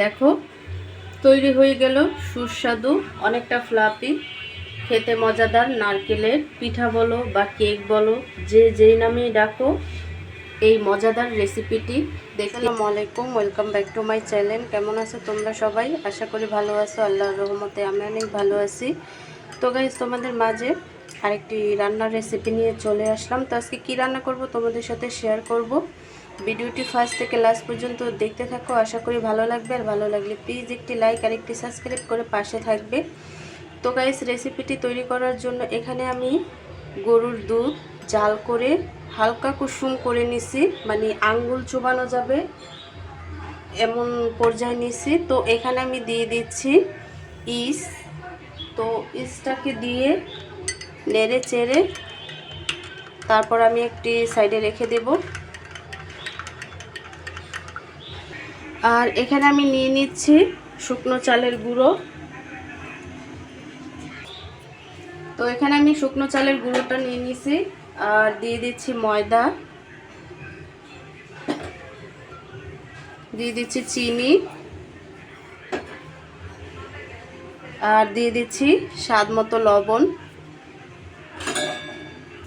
দেখো, তৈরি হয়ে গেল সুস্বাদু, অনেকটা ফ্লাপি খেতে মজাদার নারকেলের পিঠা বলো বা কেক বলো, যে যেই নামেই ডাকো, এই মজাদার রেসিপিটি আসসালামু আলাইকুম welcome back to my channel কেমন আছো তোমরা সবাই? আশা করি ভালো আছো, আল্লাহর রহমতে আমি অনেক ভালো আছি। তো গাইজ তোমাদের মাঝে আরেকটি রান্নার রেসিপি নিয়ে চলে আসলাম। তো আজকে কী রান্না করব তোমাদের সাথে শেয়ার করব? ভিডিওটি ফার্স্ট থেকে লাস্ট পর্যন্ত দেখতে থাকো। আশা করি ভালো লাগবে। আর ভালো লাগলে প্লিজ একটি লাইক আর একটি সাবস্ক্রাইব করে পাশে থাকবে। তো গাইস রেসিপিটি তৈরি করার জন্য এখানে আমি গরুর দুধ জাল করে হালকা কুসুম করে নিছি। মানে আঙ্গুল চুবানো যাবে এমন পর্যায়ে নিছি। তো এখানে আমি দিয়ে দিচ্ছি ইস। তো ইসটাকে দিয়ে নেড়ে চেড়ে তারপর আমি একটি সাইডে রেখে দেব। আর এখানে আমি নিয়ে নিচ্ছি শুকনো চালের গুঁড়ো। তো এখানে আমি শুকনো চালের গুঁড়োটা নিয়ে নিছি আর দিয়ে দিচ্ছি ময়দা। দিয়ে দিচ্ছি চিনি। আর দিয়ে দিচ্ছি স্বাদ মতো লবণ।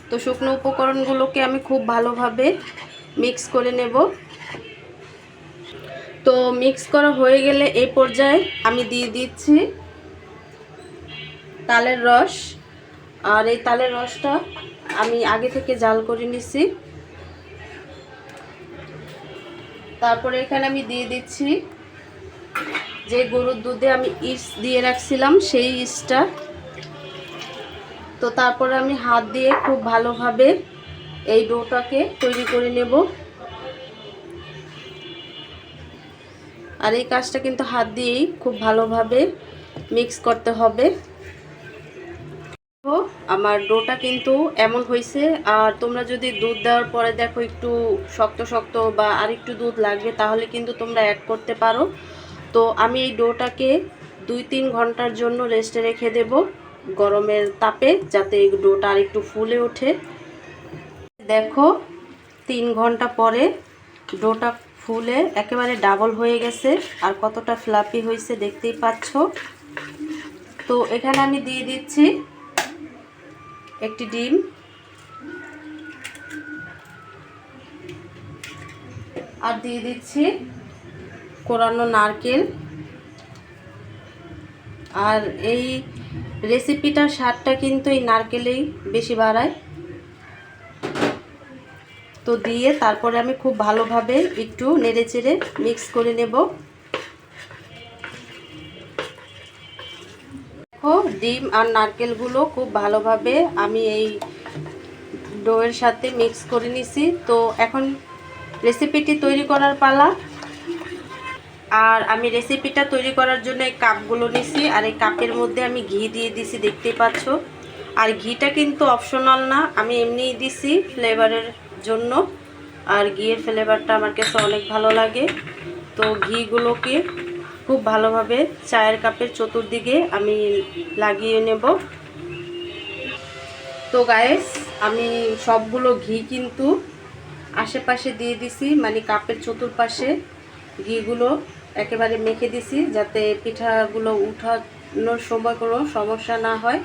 তো শুকনো উপকরণগুলোকে আমি খুব ভালোভাবে মিক্স করে নেব। তো মিক্স করা হয়ে গেলে এই পর্যায়ে আমি দিয়ে দিচ্ছি তালের রস। আর এই তালের রসটা আমি আগে থেকে জাল করে নিছি। তারপরে এখানে আমি দিয়ে দিচ্ছি যে গরুর দুধে আমি ইস দিয়ে রাখছিলাম সেই ইসটা তো তারপরে আমি হাত দিয়ে খুব ভালোভাবে এই ডোটাকে তৈরি করে নেব। আর এই কাজটা কিন্তু হাত দিয়েই খুব ভালোভাবে মিক্স করতে হবে। আমার ডোটা কিন্তু এমন হয়েছে, আর তোমরা যদি দুধ দেওয়ার পরে দেখো একটু শক্ত শক্ত বা আরেকটু দুধ লাগবে, তাহলে কিন্তু তোমরা অ্যাড করতে পারো। তো আমি এই ডোটাকে দুই তিন ঘণ্টার জন্য রেস্টে রেখে দেব গরমের তাপে, যাতে ডোটা আর একটু ফুলে ওঠে। দেখো, তিন ঘণ্টা পরে ডোটা ফুলে একেবারে ডাবল হয়ে গেছে আর কতটা ফ্লাপি হয়েছে দেখতেই পাচ্ছ। তো এখানে আমি দিয়ে দিচ্ছি একটি ডিম। আর দিয়ে দিচ্ছি কোরানো নারকেল। আর এই রেসিপিটার স্বাদটা কিন্তু এই নারকেলেই বেশি বাড়ায়। তো দিয়ে তারপরে আমি খুব ভালোভাবে একটু নেড়ে চেড়ে মিক্স করে নেব। দেখো, ডিম আর নারকেলগুলো খুব ভালোভাবে আমি এই ডোয়ের সাথে মিক্স করে নিছি। তো এখন রেসিপিটি তৈরি করার পালা। আর আমি রেসিপিটা তৈরি করার জন্য এই কাপগুলো নিছি আর এই কাপের মধ্যে আমি ঘি দিয়ে দিছি দেখতেই পাচ্ছ। আর ঘিটা কিন্তু অপশনাল না, আমি এমনিই দিছি ফ্লেভারের জন্য। আর ঘিয়ের ফ্লেভারটা আমার কাছে অনেক ভালো লাগে। তো ঘিগুলোকে খুব ভালোভাবে চায়ের কাপের চতুর্দিকে আমি লাগিয়ে নেব। তো গায়েস আমি সবগুলো ঘি কিন্তু আশেপাশে দিয়ে দিছি মানে কাপের চতুর্পাশে ঘিগুলো একেবারে মেখে দিছি, যাতে পিঠাগুলো উঠানোর সময় কোনো সমস্যা না হয়।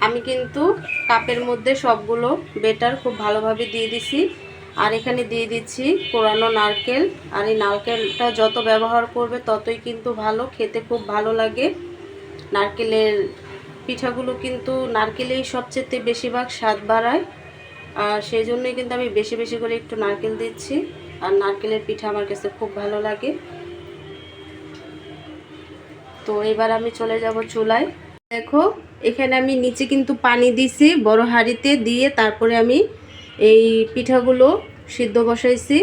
আমি কিন্তু কাপের মধ্যে সবগুলো বেটার খুব ভালোভাবে দিয়ে দিছি। আর এখানে দিয়ে দিচ্ছি কোরানো নারকেল। আর এই নারকেলটা যত ব্যবহার করবে ততই কিন্তু ভালো, খেতে খুব ভালো লাগে। নারকেলের পিঠাগুলো কিন্তু নারকেলেই সবচেয়ে বেশিরভাগ স্বাদ বাড়ায়। আর সেই জন্যই কিন্তু আমি বেশি বেশি করে একটু নারকেল দিচ্ছি। আর নারকেলের পিঠা আমার কাছে খুব ভালো লাগে। তো এবার আমি চলে যাব চুলায়। দেখো এখানে আমি নিচে কিন্তু পানি দিছি, বড় হাঁড়িতে দিয়ে তারপরে আমি এই পিঠাগুলো সিদ্ধ বসাইছি।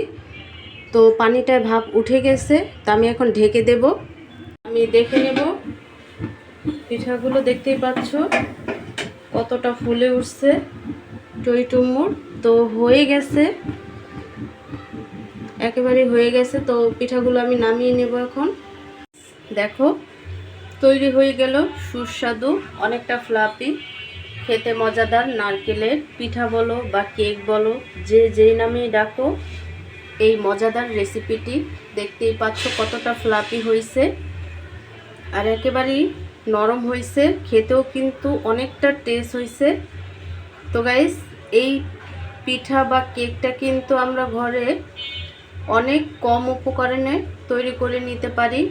তো পানিটায় ভাপ উঠে গেছে, তো আমি এখন ঢেকে দেব। আমি দেখে নেব, পিঠাগুলো দেখতেই পাচ্ছ, কতটা ফুলে উঠছে। টই টুমুর, তো হয়ে গেছে। একেবারে হয়ে গেছে, তো পিঠাগুলো আমি নামিয়ে নেব এখন। দেখো তৈরি হয়ে গেল সুস্বাদু, অনেকটা ফ্লাপি খেতে মজাদার নারকেলের পিঠা বলো বা কেক বলো, যে যেই নামেই ডাকো, এই মজাদার রেসিপিটি দেখতেই পাচ্ছ কতটা ফ্লাপি হয়েছে। আর একেবারেই নরম হয়েছে, খেতেও কিন্তু অনেকটা টেস্ট হয়েছে। তো গাইস এই পিঠা বা কেকটা কিন্তু আমরা ঘরে অনেক কম উপকরণে তৈরি করে নিতে পারি।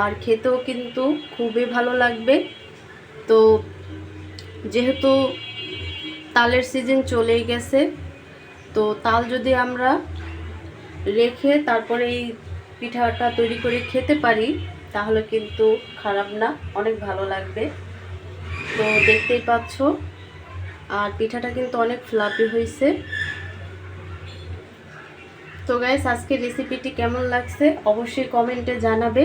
আর খেতেও কিন্তু খুবই ভালো লাগবে। তো যেহেতু তালের সিজন চলেই গেছে, তো তাল যদি আমরা রেখে তারপরে এই পিঠাটা তৈরি করে খেতে পারি, তাহলে কিন্তু খারাপ না, অনেক ভালো লাগবে। তো দেখতেই পাচ্ছ, আর পিঠাটা কিন্তু অনেক ফ্লাপি হয়েছে। তো গাইস আজকে রেসিপিটি কেমন লাগছে? অবশ্যই কমেন্টে জানাবে।